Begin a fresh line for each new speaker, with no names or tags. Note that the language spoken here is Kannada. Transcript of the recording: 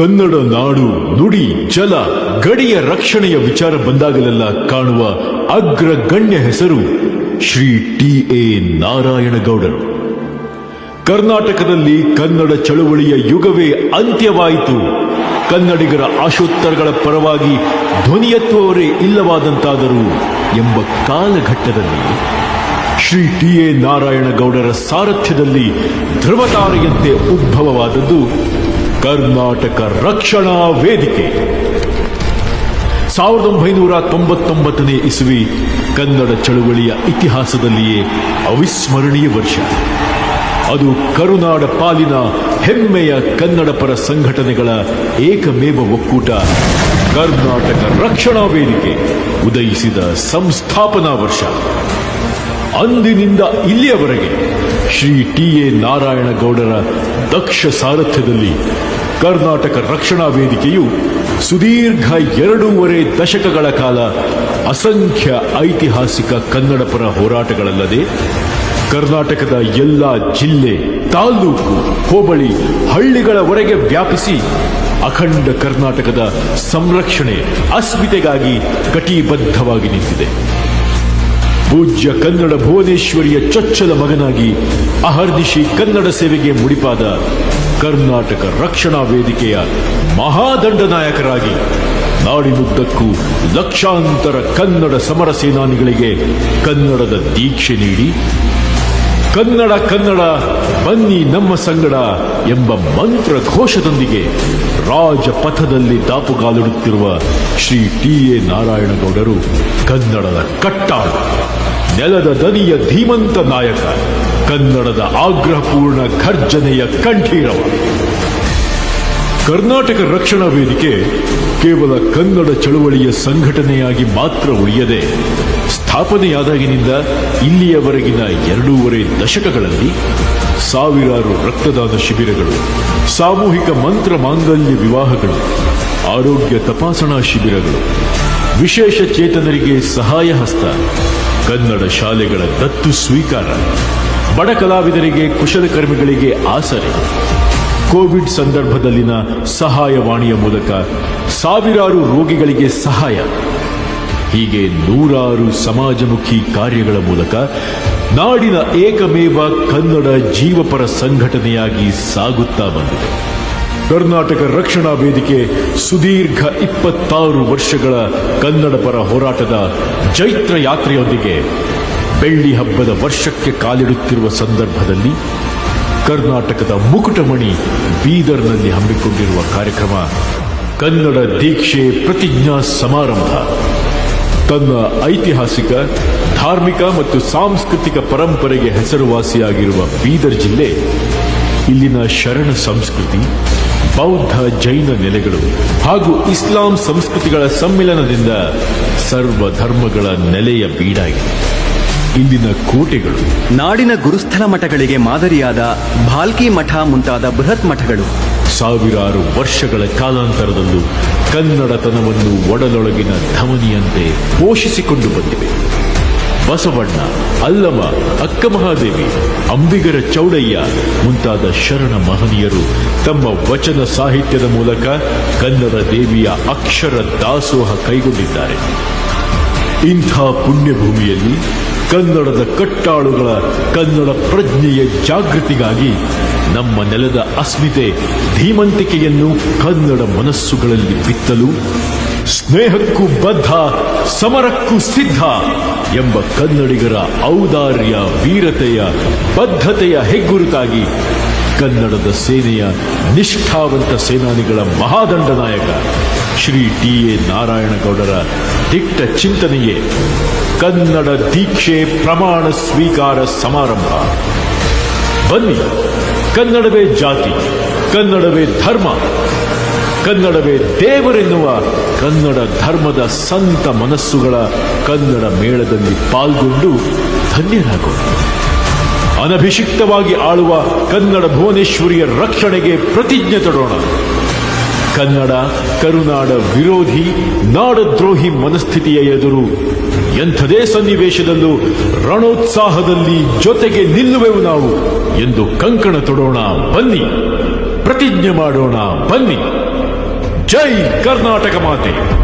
ಕನ್ನಡ ನಾಡು, ನುಡಿ, ಜಲ, ಗಡಿಯ ರಕ್ಷಣೆಯ ವಿಚಾರ ಬಂದಾಗಲೆಲ್ಲ ಕಾಣುವ ಅಗ್ರಗಣ್ಯ ಹೆಸರು ಶ್ರೀ ಟಿ ಎ ನಾರಾಯಣಗೌಡರು. ಕರ್ನಾಟಕದಲ್ಲಿ ಕನ್ನಡ ಚಳುವಳಿಯ ಯುಗವೇ ಅಂತ್ಯವಾಯಿತು. ಕನ್ನಡಿಗರ ಆಶೋತ್ತರಗಳ ಪರವಾಗಿ ಧ್ವನಿಯತ್ವವರೇ ಇಲ್ಲವಾದಂತಾದರು ಎಂಬ ಕಾಲಘಟ್ಟದಲ್ಲಿ ಶ್ರೀ ಟಿ ಎ ನಾರಾಯಣಗೌಡರ ಸಾರಥ್ಯದಲ್ಲಿ ಧ್ರುವತಾರೆಯಂತೆ ಉದ್ಭವವಾದದ್ದು ಕರ್ನಾಟಕ ರಕ್ಷಣಾ ವೇದಿಕೆ. ಸಾವಿರದ ಒಂಬೈನೂರ ತೊಂಬತ್ತೊಂಬತ್ತನೇ ಇಸುವಿ ಕನ್ನಡ ಚಳುವಳಿಯ ಇತಿಹಾಸದಲ್ಲಿಯೇ ಅವಿಸ್ಮರಣೀಯ ವರ್ಷ. ಅದು ಕರುನಾಡ ಪಾಲಿನ ಹೆಮ್ಮೆಯ ಕನ್ನಡ ಪರ ಸಂಘಟನೆಗಳ ಏಕಮೇವ ಒಕ್ಕೂಟ, ಕರ್ನಾಟಕ ರಕ್ಷಣಾ ವೇದಿಕೆ ಉದಯಿಸಿದ ಸಂಸ್ಥಾಪನಾ ವರ್ಷ. ಅಂದಿನಿಂದ ಇಲ್ಲಿಯವರೆಗೆ ಶ್ರೀ ಟಿ ಎ ನಾರಾಯಣಗೌಡರ ದಕ್ಷ ಸಾರಥ್ಯದಲ್ಲಿ ಕರ್ನಾಟಕ ರಕ್ಷಣಾ ವೇದಿಕೆಯು ಸುದೀರ್ಘ ಎರಡೂವರೆ ದಶಕಗಳ ಕಾಲ ಅಸಂಖ್ಯ ಐತಿಹಾಸಿಕ ಕನ್ನಡಪರ ಹೋರಾಟಗಳಲ್ಲದೆ ಕರ್ನಾಟಕದ ಎಲ್ಲ ಜಿಲ್ಲೆ, ತಾಲೂಕು, ಹೋಬಳಿ, ಹಳ್ಳಿಗಳವರೆಗೆ ವ್ಯಾಪಿಸಿ ಅಖಂಡ ಕರ್ನಾಟಕದ ಸಂರಕ್ಷಣೆ ಅಸ್ಮಿತೆಗಾಗಿ ಕಟಿಬದ್ಧವಾಗಿ ನಿಂತಿದೆ. ಪೂಜ್ಯ ಕನ್ನಡ ಭುವನೇಶ್ವರಿಯ ಚೊಚ್ಚಲ ಮಗನಾಗಿ ಅಹರ್ನಿಶಿ ಕನ್ನಡ ಸೇವೆಗೆ ಮುಡಿಪಾದ ಕರ್ನಾಟಕ ರಕ್ಷಣಾ ವೇದಿಕೆಯ ಮಹಾದಂಡ ನಾಯಕರಾಗಿ ನಾಡಿನುದ್ದಕ್ಕೂ ಲಕ್ಷಾಂತರ ಕನ್ನಡ ಸಮರ ಸೇನಾನಿಗಳಿಗೆ ಕನ್ನಡದ ದೀಕ್ಷೆ ನೀಡಿ ಕನ್ನಡ ಕನ್ನಡ ಬನ್ನಿ ನಮ್ಮ ಸಂಗಡ ಎಂಬ ಮಂತ್ರ ಘೋಷದೊಂದಿಗೆ ರಾಜಪಥದಲ್ಲಿ ದಾಪುಗಾಲಿಡುತ್ತಿರುವ ಶ್ರೀ ಟಿ ಎ ನಾರಾಯಣಗೌಡರು ಕನ್ನಡದ ಕಟ್ಟಾಳು, ನೆಲದ ದನಿಯ ಧೀಮಂತ ನಾಯಕ, ಕನ್ನಡದ ಆಗ್ರಹಪೂರ್ಣ ಖರ್ಜನೆಯ ಕಂಠೀರವ. ಕರ್ನಾಟಕ ರಕ್ಷಣಾ ವೇದಿಕೆ ಕೇವಲ ಕನ್ನಡ ಚಳುವಳಿಯ ಸಂಘಟನೆಯಾಗಿ ಮಾತ್ರ ಉಳಿಯದೆ, ಸ್ಥಾಪನೆಯಾದಾಗಿನಿಂದ ಇಲ್ಲಿಯವರೆಗಿನ ಎರಡೂವರೆ ದಶಕಗಳಲ್ಲಿ ಸಾವಿರಾರು ರಕ್ತದಾನ ಶಿಬಿರಗಳು, ಸಾಮೂಹಿಕ ಮಂತ್ರ ಮಾಂಗಲ್ಯ ವಿವಾಹಗಳು, ಆರೋಗ್ಯ ತಪಾಸಣಾ ಶಿಬಿರಗಳು, ವಿಶೇಷ ಚೇತನರಿಗೆ ಸಹಾಯ ಹಸ್ತ, ಕನ್ನಡ ಶಾಲೆಗಳ ದತ್ತು ಸ್ವೀಕಾರ, ಬಡ ಕಲಾವಿದರಿಗೆ ಕುಶಲಕರ್ಮಿಗಳಿಗೆ ಆಸರೆ. ಕೋವಿಡ್ ಸಂದರ್ಭದಲ್ಲಿನ ಸಹಾಯವಾಣಿಯ ಮೂಲಕ ಸಾವಿರಾರು ರೋಗಿಗಳಿಗೆ ಸಹಾಯ. ಹೀಗೆ ನೂರಾರು ಸಮಾಜಮುಖಿ ಕಾರ್ಯಗಳ ಮೂಲಕ ನಾಡಿನ ಏಕಮೇವ ಕನ್ನಡ ಜೀವಪರ ಸಂಘಟನೆಯಾಗಿ ಸಾಗುತ್ತಾ ಬಂದಿದೆ. ಕರ್ನಾಟಕ ರಕ್ಷಣಾ ವೇದಿಕೆ ಸುದೀರ್ಘ ಇಪ್ಪತ್ತಾರು ವರ್ಷಗಳ ಕನ್ನಡ ಪರ ಹೋರಾಟದ ಜೈತ್ರ ಯಾತ್ರೆಯೊಂದಿಗೆ ಬೆಳ್ಳಿ ಹಬ್ಬದ ವರ್ಷಕ್ಕೆ ಕಾಲಿಡುತ್ತಿರುವ ಸಂದರ್ಭದಲ್ಲಿ ಕರ್ನಾಟಕದ ಮುಕುಟಮಣಿ ಬೀದರ್ನಲ್ಲಿ ಹಮ್ಮಿಕೊಂಡಿರುವ ಕಾರ್ಯಕ್ರಮ ಕನ್ನಡ ದೀಕ್ಷೆ ಪ್ರತಿಜ್ಞಾ ಸಮಾರಂಭ. ತನ್ನ ಐತಿಹಾಸಿಕ, ಧಾರ್ಮಿಕ ಮತ್ತು ಸಾಂಸ್ಕೃತಿಕ ಪರಂಪರೆಗೆ ಹೆಸರುವಾಸಿಯಾಗಿರುವ ಬೀದರ್ ಜಿಲ್ಲೆ, ಇಲ್ಲಿನ ಶರಣ ಸಂಸ್ಕೃತಿ, ಬೌದ್ಧ ಜೈನ ನೆಲೆಗಳು ಹಾಗೂ ಇಸ್ಲಾಂ ಸಂಸ್ಕೃತಿಗಳ ಸಮ್ಮಿಲನದಿಂದ ಸರ್ವ ಧರ್ಮಗಳ ನೆಲೆಯ ಬೀಡಾಗಿದೆ. ಇಲ್ಲಿನ ಕೋಟೆಗಳು
ನಾಡಿನ ಗುರುಸ್ಥಳ ಮಠಗಳಿಗೆ ಮಾದರಿಯಾದ ಭಾಲ್ಕಿ ಮಠ ಮುಂತಾದ ಬೃಹತ್ ಮಠಗಳು
ಸಾವಿರಾರು ವರ್ಷಗಳ ಕಾಲಾಂತರದಲ್ಲೂ ಕನ್ನಡತನವನ್ನು ಒಡಲೊಳಗಿನ ಧಮನಿಯಂತೆ ಪೋಷಿಸಿಕೊಂಡು ಬಂದಿವೆ. ಬಸವಣ್ಣ ಅಲ್ಲಮ ಅಕ್ಕಮಹಾದೇವಿ, ಅಂಬಿಗರ ಚೌಡಯ್ಯ ಮುಂತಾದ ಶರಣ ಮಹನೀಯರು ತಮ್ಮ ವಚನ ಸಾಹಿತ್ಯದ ಮೂಲಕ ಕನ್ನಡ ದೇವಿಯ ಅಕ್ಷರ ದಾಸೋಹ ಕೈಗೊಂಡಿದ್ದಾರೆ. ಇಂಥ ಪುಣ್ಯಭೂಮಿಯಲ್ಲಿ ಕನ್ನಡದ ಕಟ್ಟಾಳುಗಳ ಕನ್ನಡ ಪ್ರಜ್ಞೆಯ ಜಾಗೃತಿಗಾಗಿ ನಮ್ಮ ನೆಲದ ಅಸ್ಮಿತೆ ಧೀಮಂತಿಕೆಯನ್ನು ಕನ್ನಡ ಮನಸ್ಸುಗಳಲ್ಲಿ ಬಿತ್ತಲು ಸ್ನೇಹಕ್ಕೂ ಬದ್ಧ, ಸಮರಕ್ಕೂ ಸಿದ್ಧ ಎಂಬ ಕನ್ನಡಿಗರ ಔದಾರ್ಯ, ವೀರತೆಯ, ಬದ್ಧತೆಯ ಹೆಗ್ಗುರುತಾಗಿ ಕನ್ನಡದ ಸೇನೆಯ ನಿಷ್ಠಾವಂತ ಸೇನಾನಿಗಳ ಮಹಾದಂಡ ನಾಯಕ ಶ್ರೀ ಟಿ ಎ ನಾರಾಯಣಗೌಡರ ದಿಟ್ಟ ಚಿಂತನೆಯೇ ಕನ್ನಡ ದೀಕ್ಷೆ ಪ್ರಮಾಣ ಸ್ವೀಕಾರ ಸಮಾರಂಭ. ಬನ್ನಿ, ಕನ್ನಡವೇ ಜಾತಿ, ಕನ್ನಡವೇ ಧರ್ಮ, ಕನ್ನಡವೇ ದೇವರೆನ್ನುವ ಕನ್ನಡ ಧರ್ಮದ ಸಂತ ಮನಸ್ಸುಗಳ ಕನ್ನಡ ಮೇಳದಲ್ಲಿ ಪಾಲ್ಗೊಂಡು ಧನ್ಯರಾಗೋಣ. ಅನಭಿಷಿಕ್ತವಾಗಿ ಆಳುವ ಕನ್ನಡ ಭುವನೇಶ್ವರಿಯ ರಕ್ಷಣೆಗೆ ಪ್ರತಿಜ್ಞೆ ತೊಡೋಣ. ಕನ್ನಡ, ಕರುನಾಡ ವಿರೋಧಿ, ನಾಡದ್ರೋಹಿ ಮನಸ್ಥಿತಿಯ ಎದುರು ಎಂಥದೇ ಸನ್ನಿವೇಶದಲ್ಲೂ ರಣೋತ್ಸಾಹದಲ್ಲಿ ಜೊತೆಗೆ ನಿಲ್ಲುವೆವು ನಾವು ಎಂದು ಕಂಕಣ ತೊಡೋಣ. ಬನ್ನಿ, ಪ್ರತಿಜ್ಞೆ ಮಾಡೋಣ. ಬನ್ನಿ. ಜೈ ಕರ್ನಾಟಕ ಮಾತೆ.